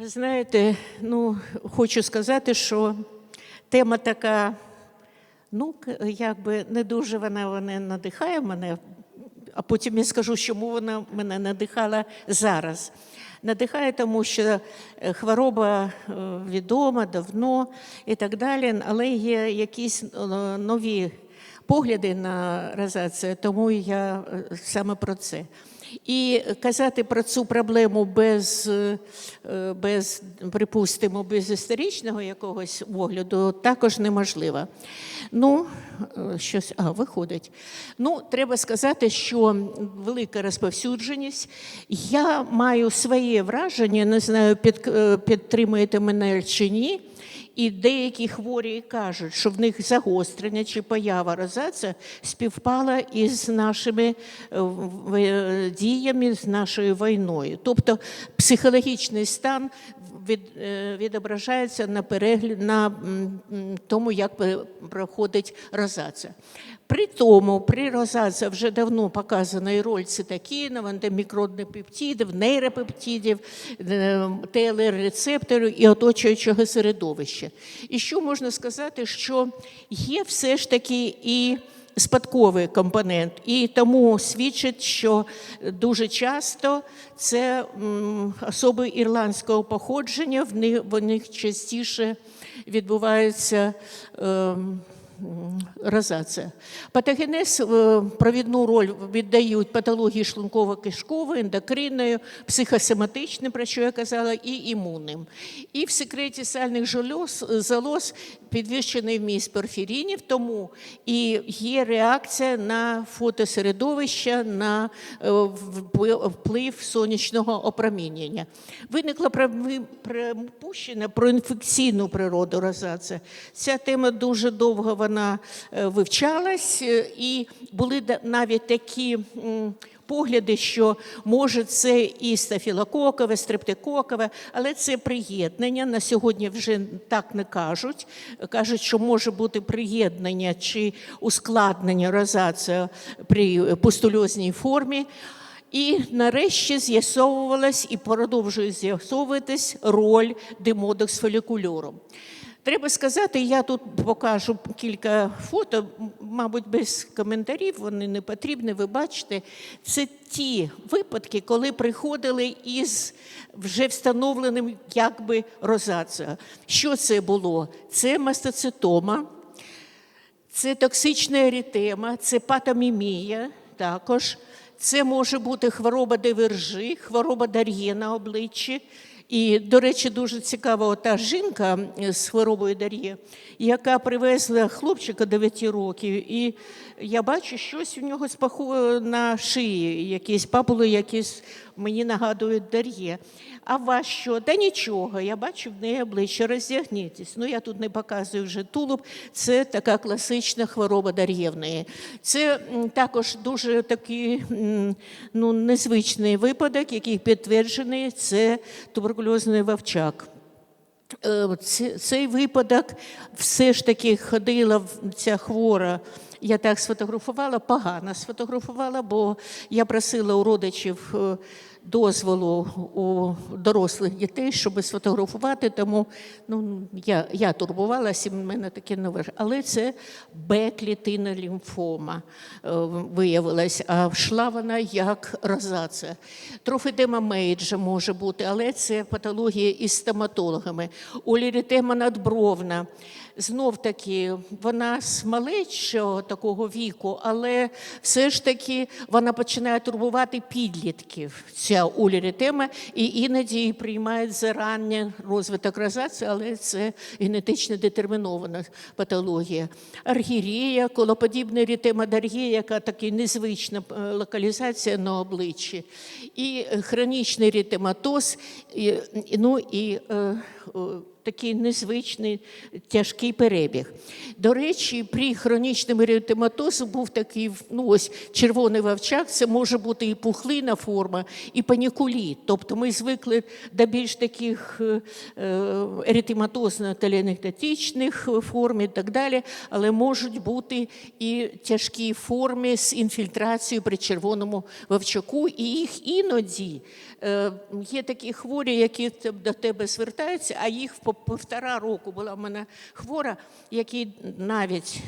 Ви знаєте, ну хочу сказати, що тема така, ну якби не дуже вона, вона надихає мене, а потім я скажу, чому вона мене надихала зараз. Надихає, тому що е, хвороба е, відома давно і так далі, але є якісь е, нові погляди на розацію, тому я саме про це. І казати про цю проблему без, е, без припустимо, без історичного якогось огляду також неможливо. Ну, е, щось, а, виходить. Ну, треба сказати, що велика розповсюдженість. Я маю своє враження, не знаю, під, е, підтримуєте мене чи ні. І деякі хворі кажуть, що в них загострення чи поява розація співпала із нашими е, діями, з нашою війною. Тобто психологічний стан від, е, відображається на перегляд на тому, як проходить розація. При тому, при розації вже давно показана і роль цитокінів, антимікробних пептидів, нейропептидів, е, ТЛР-рецепторів і оточуючого середовища. І що можна сказати, що є все ж таки і спадковий компонент, і тому свідчить, що дуже часто це особи ірландського походження, в них, частіше відбувається. Розація. Патогенез е, провідну роль віддають патології шлунково-кишкової, ендокринної, психосоматичним, про що я казала, і імунним. І в секреті сальних жолоз, залоз підвищений вміст порфірінів, тому і є реакція на фотосередовище, на е, вплив сонячного опромінення. Виникла припущення про інфекційну природу розації. Ця тема дуже довго вона е, вивчалась, е, і були навіть такі. Погляди, що може це і стафілококове, стрептококове, але це приєднання. На сьогодні вже так не кажуть. Кажуть, що може бути приєднання чи ускладнення розація при пустульозній формі. І нарешті з'ясовувалась і продовжує з'ясовуватись роль димодок з фолікульором. Треба сказати, я тут покажу кілька фото, мабуть, без коментарів, вони не потрібні, ви бачите. Це ті випадки, коли приходили із вже встановленим якби розацією. Що це було? Це мастоцитома, це токсична ерітема, це патомімія також. Це може бути хвороба девержі, хвороба Дар'є на обличчі. І, до речі, дуже цікава та жінка з хворобою Дар'є, яка привезла хлопчика 9 років, і я бачу, щось у нього спаху на шиї, якісь папули, якісь мені нагадують Дар'є. А вас що? Та нічого, я бачу в неї обличчя, роздягнітесь. Ну, я тут не показую вже тулуб. Це така класична хвороба Дар'є в неї. Це також дуже такий ну, незвичний випадок, який підтверджений, це туберкульозний вовчак. Е, Цей випадок все ж таки ходила ця хвора. Я так сфотографувала, погано сфотографувала, бо я просила у родичів е, дозволу у дорослих дітей, щоб сфотографувати, тому ну, я, я турбувалася, в мене таке виявилося. Але це Б-клітина лімфома е, виявилась, а йшла вона як розація. Трофідема Мейджа може бути, але це патологія із стоматологами. Оліритема надбровна. Знов таки, вона з малечого такого віку, але все ж таки вона починає турбувати підлітків, ця уліритема, і іноді приймають за розвиток розації, але це генетично детермінована патологія. Аргірія, колоподібна рітема даргія, яка така незвична е, локалізація на обличчі, і хронічний рітематоз, і, ну і е, такий незвичний тяжкий перебіг. До речі, при хронічному еритематозу був такий ну ось червоний вовчак, це може бути і пухлина форма, і панікуліт. Тобто ми звикли до більш таких е, еритематозно-теленектатичних форм і так далі, але можуть бути і тяжкі форми з інфільтрацією при червоному вовчаку, і їх іноді е, є такі хворі, які до тебе звертаються, а їх по півтора року була в мене хвора, які навіть.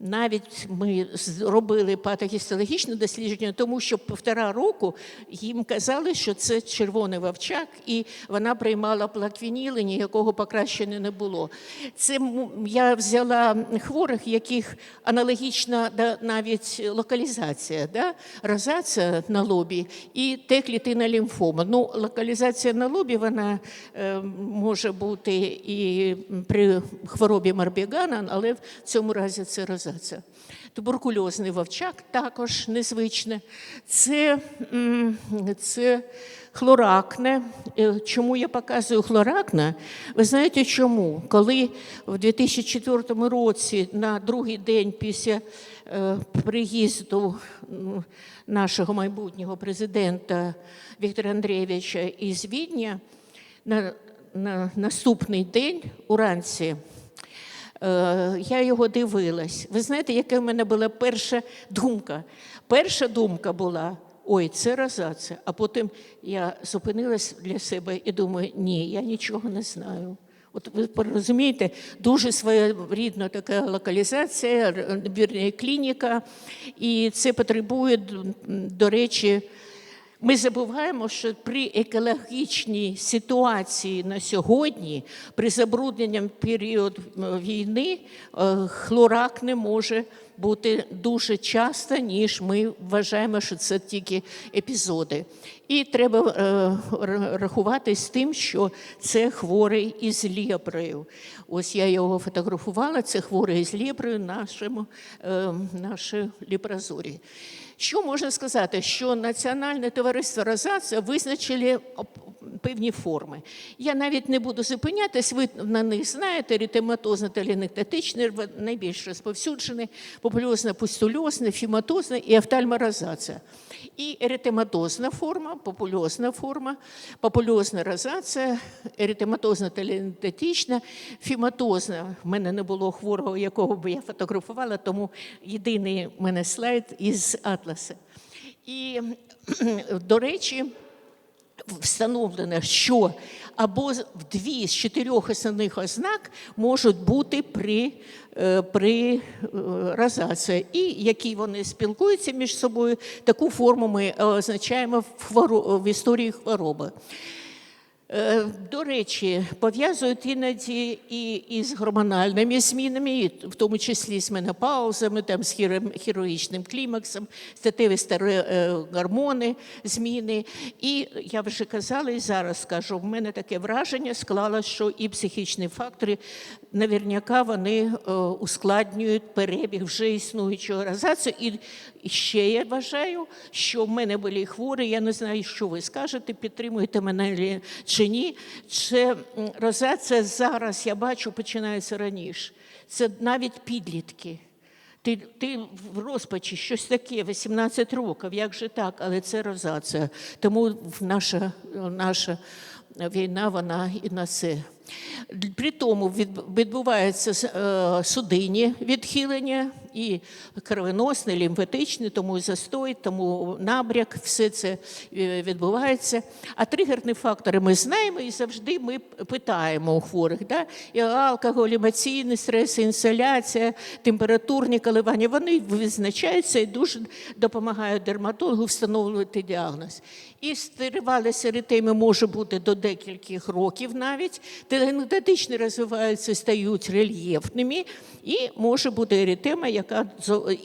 Навіть ми зробили патогістологічне дослідження, тому що півтора року їм казали, що це червоний вовчак, і вона приймала плаквініл, і ніякого покращення не було. Це я взяла хворих, яких аналогічна да, навіть локалізація, да? розація на лобі і Т-клітина лімфома. Ну, локалізація на лобі вона е, може бути і при хворобі Марбігана, але в цьому разі це розація. Туберкульозний вовчак також незвичне. Це, це хлоракне. Е, Чому я показую хлоракне? Ви знаєте чому? Коли в 2004 році, на другий день після е, приїзду нашого майбутнього президента Віктора Андрійовича із Відня, на, на наступний день уранці я його дивилась. Ви знаєте, яка в мене була перша думка? Перша думка була: ой, це розація. А потім я зупинилась для себе і думаю, ні, я нічого не знаю. От ви розумієте, дуже своєрідна така локалізація, вірні, клініка, і це потребує, до речі, ми забуваємо, що при екологічній ситуації на сьогодні, при забрудненні період війни, е, хлорак не може бути дуже часто, ніж ми вважаємо, що це тільки епізоди. І треба е, р- рахувати з тим, що це хворий із лєпрою. Ось я його фотографувала, це хворий із лєпрою нашому, е, нашій ліпразорі. Що можна сказати? Що Національне товариство розація визначили певні форми. Я навіть не буду зупинятись, ви на них знаєте, ритематозне та лінектатичне, найбільш розповсюджене, попульозна пустульозна, фіматозна і офтальморозація. І еритематозна форма, попульозна форма, попульозна розація, еритематозна та лінектатична, фіматозна. В мене не було хворого, якого би я фотографувала, тому єдиний в мене слайд із атласа. І, до речі, встановлено, що або дві з чотирьох основних ознак можуть бути при, е, при е, розації. І які вони спілкуються між собою, таку форму ми е, означаємо в, хворо- в історії хвороби. Е, До речі, пов'язують іноді і із гормональними змінами, і в тому числі з менопаузами, там, з хірургічним клімаксом, статеві старе е, гормони, зміни. І я вже казала, і зараз скажу, в мене таке враження склалося, що і психічні фактори, наверняка, вони е, ускладнюють перебіг вже існуючого розацію. І і ще я вважаю, що в мене були хворі, я не знаю, що ви скажете, підтримуєте мене чи ні. Це розація зараз, я бачу, починається раніше. Це навіть підлітки. Ти, ти в розпачі щось таке, 18 років, як же так, але це розація. Тому наша, наша війна, вона і на це. При тому відбуваються е, судинні відхилення і кровоносне, лімфатичне, тому і застой, тому набряк, все це е, відбувається. А тригерні фактори ми знаємо і завжди ми питаємо у хворих. Да? І алкоголь, емоційний стрес, інсоляція, температурні коливання, вони визначаються і дуже допомагають дерматологу встановлювати діагноз. І тривалість еритеми може бути до декількох років навіть. Теленгдатичні розвиваються, стають рельєфними, і може бути еритема, яка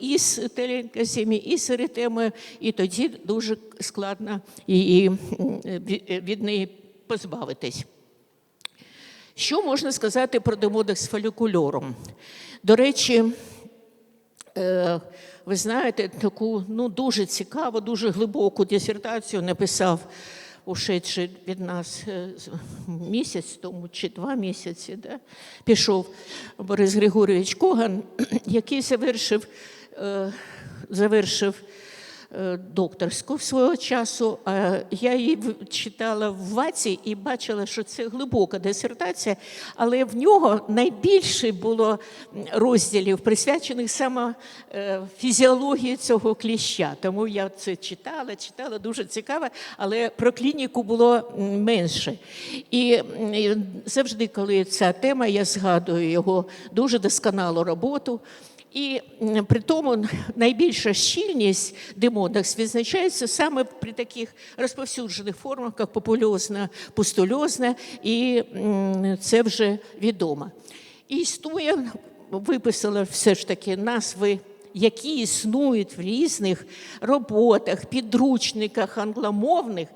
із теленкасіми, і з еритемою, і тоді дуже складно її, від- неї позбавитись. Що можна сказати про демодекс фолікульором? До речі, Е, Ви знаєте, таку ну, дуже цікаву, дуже глибоку дисертацію написав ушедший від нас е, місяць тому чи два місяці, да, пішов Борис Григорович Коган, який завершив, е, завершив докторську свого часу. Я її читала в ВАЦі і бачила, що це глибока дисертація, але в нього найбільше було розділів, присвячених саме е, фізіології цього кліща. Тому я це читала, читала дуже цікаво, але про клініку було менше. І завжди, коли ця тема, я згадую його дуже досконалу роботу. І при тому найбільша щільність демодекс відзначається саме при таких розповсюджених формах, як попульозна, пустульозна, і це вже відомо. І існує, виписала все ж таки назви, які існують в різних роботах, підручниках англомовних.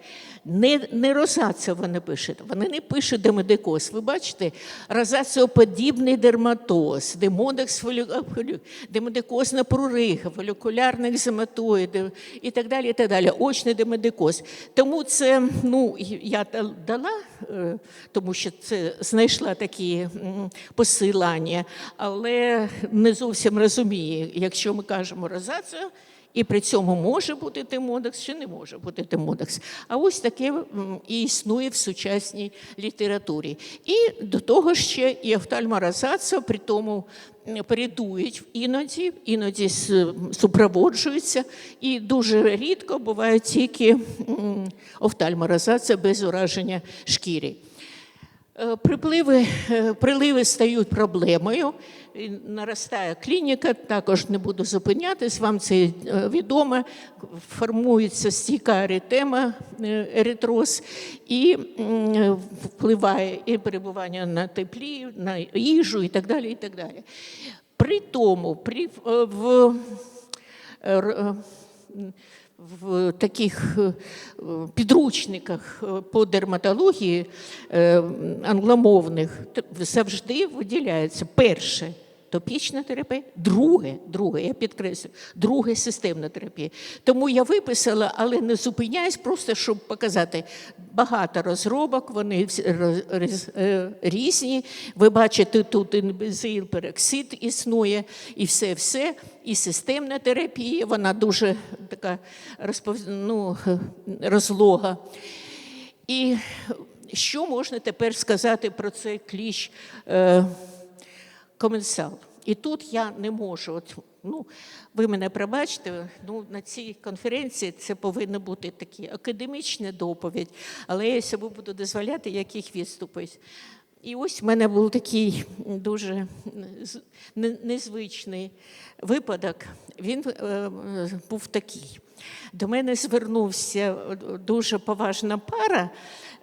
Не, не розація вони пишуть, вони не пишуть демодекоз. Ви бачите, розаціоподібний дерматоз, демодекс, демодекозна прорига, фолікулярний екзематоїд і так далі. і так далі. Очний демодекоз. Тому це, ну, я да- дала, е, тому що це знайшла такі посилання, але не зовсім розумію, якщо ми кажемо розацію, і при цьому може бути демодекс чи не може бути демодекс. А ось таке і існує в сучасній літературі. І до того ще і офтальморазація, при тому передують іноді, іноді супроводжуються, і дуже рідко буває тільки офтальморазація без ураження шкіри. Е, Припливи, е, приливи стають проблемою. Наростає клініка, також не буду зупинятись, вам це е, відомо. Формується стійка еритема, е, еритроз, і впливає і перебування на теплі, на їжу і так далі. І так далі. При тому, при, в, в таких е, підручниках е, по дерматології е, англомовних завжди виділяється перше топічна терапія, друге, друге, я підкреслю, друге системна терапія. Тому я виписала, але не зупиняюсь, просто щоб показати багато розробок, вони е, різні. Ви бачите, тут інбезил, пероксид існує, і все-все, і системна терапія, вона дуже така ну, розлога. І що можна тепер сказати про цей кліщ е, коменсал? І тут я не можу. От, ну, ви мене пробачте, ну, на цій конференції це повинна бути такі академічна доповідь, але я собі буду дозволяти, яких відступить. І ось в мене був такий дуже незвичний випадок. Він е, е, був такий. До мене звернувся дуже поважна пара,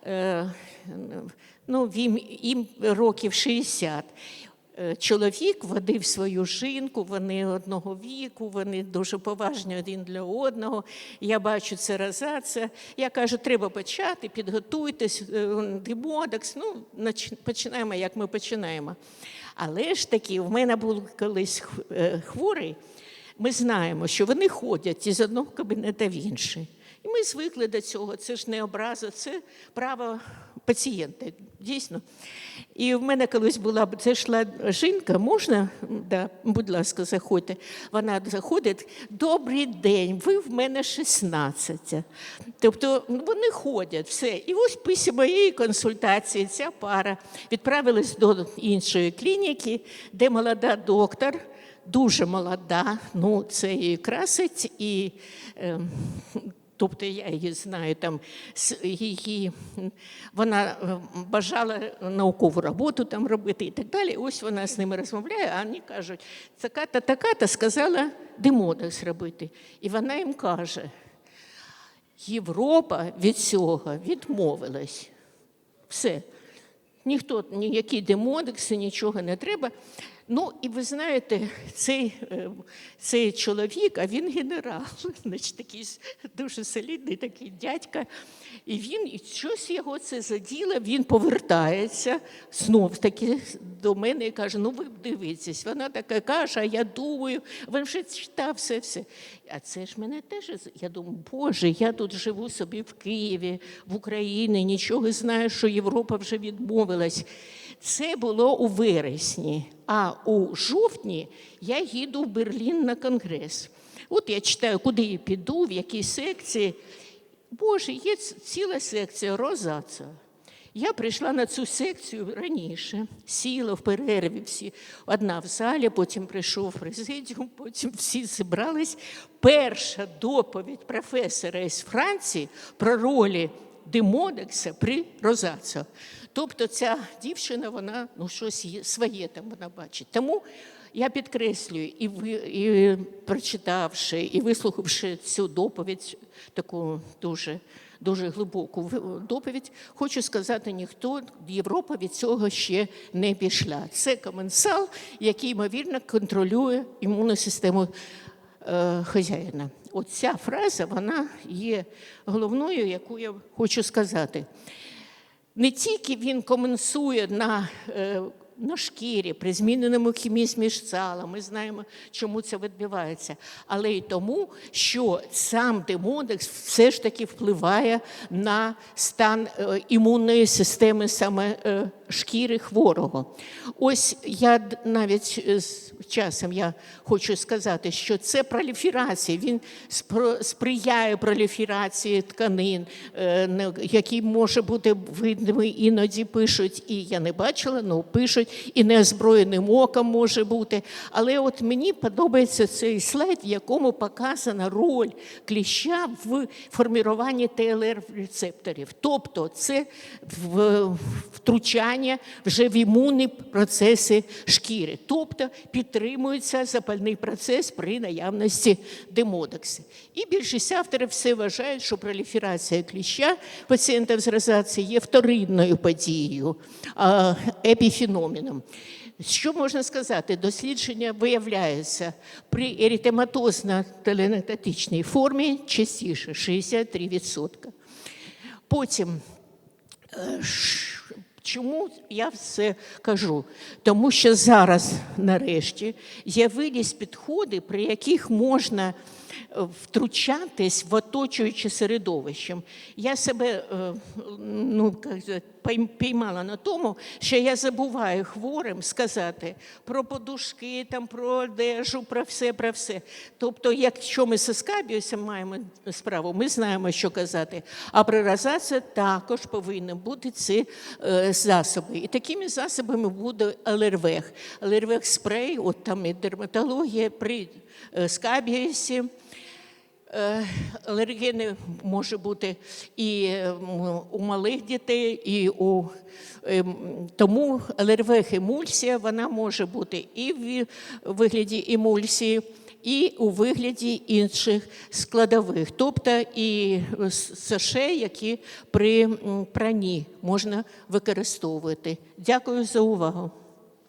е, ну, їм, їм років 60. Е, Чоловік водив свою жінку, вони одного віку, вони дуже поважні один для одного. Я бачу це розація. Я кажу, треба почати, підготуйтесь, е, демодекс. Ну, починаємо, як ми починаємо. Але ж таки, в мене був колись е, хворий. Ми знаємо, що вони ходять із одного кабінету в інший. І ми звикли до цього. Це ж не образа, це право пацієнта. Дійсно. І в мене колись була це йшла жінка, можна? Да, будь ласка, заходьте. Вона заходить. Добрий день, ви в мене 16. Тобто ну, вони ходять, все. І ось після моєї консультації ця пара відправилась до іншої клініки, де молода доктор дуже молода, ну це її красить, і е, тобто я її знаю, там її, вона е, бажала наукову роботу там робити і так далі. Ось вона з ними розмовляє, а вони кажуть, така-та, така-та сказала демодекс робити. І вона їм каже, Європа від цього відмовилась. Все. Ніхто, ніякі демодекси, нічого не треба. Ну, і ви знаєте, цей, е, цей чоловік, а він генерал, значить, такий дуже солідний такий дядька. І він, і щось його це заділо, він повертається знов таки до мене і каже: ну ви дивитесь, вона така каже, а я думаю, він вже читав все, все. А це ж мене теж, я думаю, Боже, я тут живу собі в Києві, в Україні, нічого знаю, що Європа вже відмовилась. Це було у вересні, а у жовтні я їду в Берлін на конгрес. От я читаю, куди я піду, в якій секції. Боже, є ціла секція розація. Я прийшла на цю секцію раніше, сіла в перерві всі. Одна в залі, потім прийшов президіум, потім всі зібрались. Перша доповідь професора із Франції про ролі демодекса при розацію. Тобто ця дівчина, вона ну, щось є, своє там вона бачить. Тому я підкреслюю, і, ви, і прочитавши, і вислухавши цю доповідь, таку дуже, дуже глибоку доповідь, хочу сказати, ніхто Європа від цього ще не пішла. Це коменсал, який, ймовірно, контролює імунну систему е, хазяїна. Оця фраза вона є головною, яку я хочу сказати. Не тільки він коменсує на, е, на шкірі при зміненому хімізмі сала, ми знаємо, чому це відбувається, але й тому, що сам демодекс все ж таки впливає на стан е, імунної системи саме е, шкіри хворого. Ось я навіть е, з часом я хочу сказати, що це проліферація, він сприяє проліферації тканин, е, який може бути видимий, іноді пишуть, і я не бачила, але пишуть, і неозброєним оком може бути. Але от мені подобається цей слайд, в якому показана роль кліща в формуванні ТЛР-рецепторів. Тобто це в- втручання вже в імунні процеси шкіри. Тобто підтримується запальний процес при наявності демодекси. І більшість авторів все вважають, що проліферація кліща пацієнтів з розацією є вторинною подією, епіфеноменом. Що можна сказати? Дослідження виявляється при еритематозно-теленетатичній формі частіше 63%. Потім Е, Чому я все кажу? Тому що зараз, нарешті, з'явились підходи, при яких можна втручатись в оточуюче середовище. Я себе е, ну, піймала на тому, що я забуваю хворим сказати про подушки, там, про одежу, про все, про все. Тобто, якщо ми з скабіусом маємо справу, ми знаємо, що казати. А при розації також повинні бути ці е, засоби. І такими засобами буде алервег. Алервег спрей, от там і дерматологія при е, скабіусі. Е, Алергени може бути і у малих дітей, і у е, тому алервег емульсія вона може бути і в вигляді емульсії, і у вигляді інших складових, тобто і саше, які при м, пранні можна використовувати. Дякую за увагу.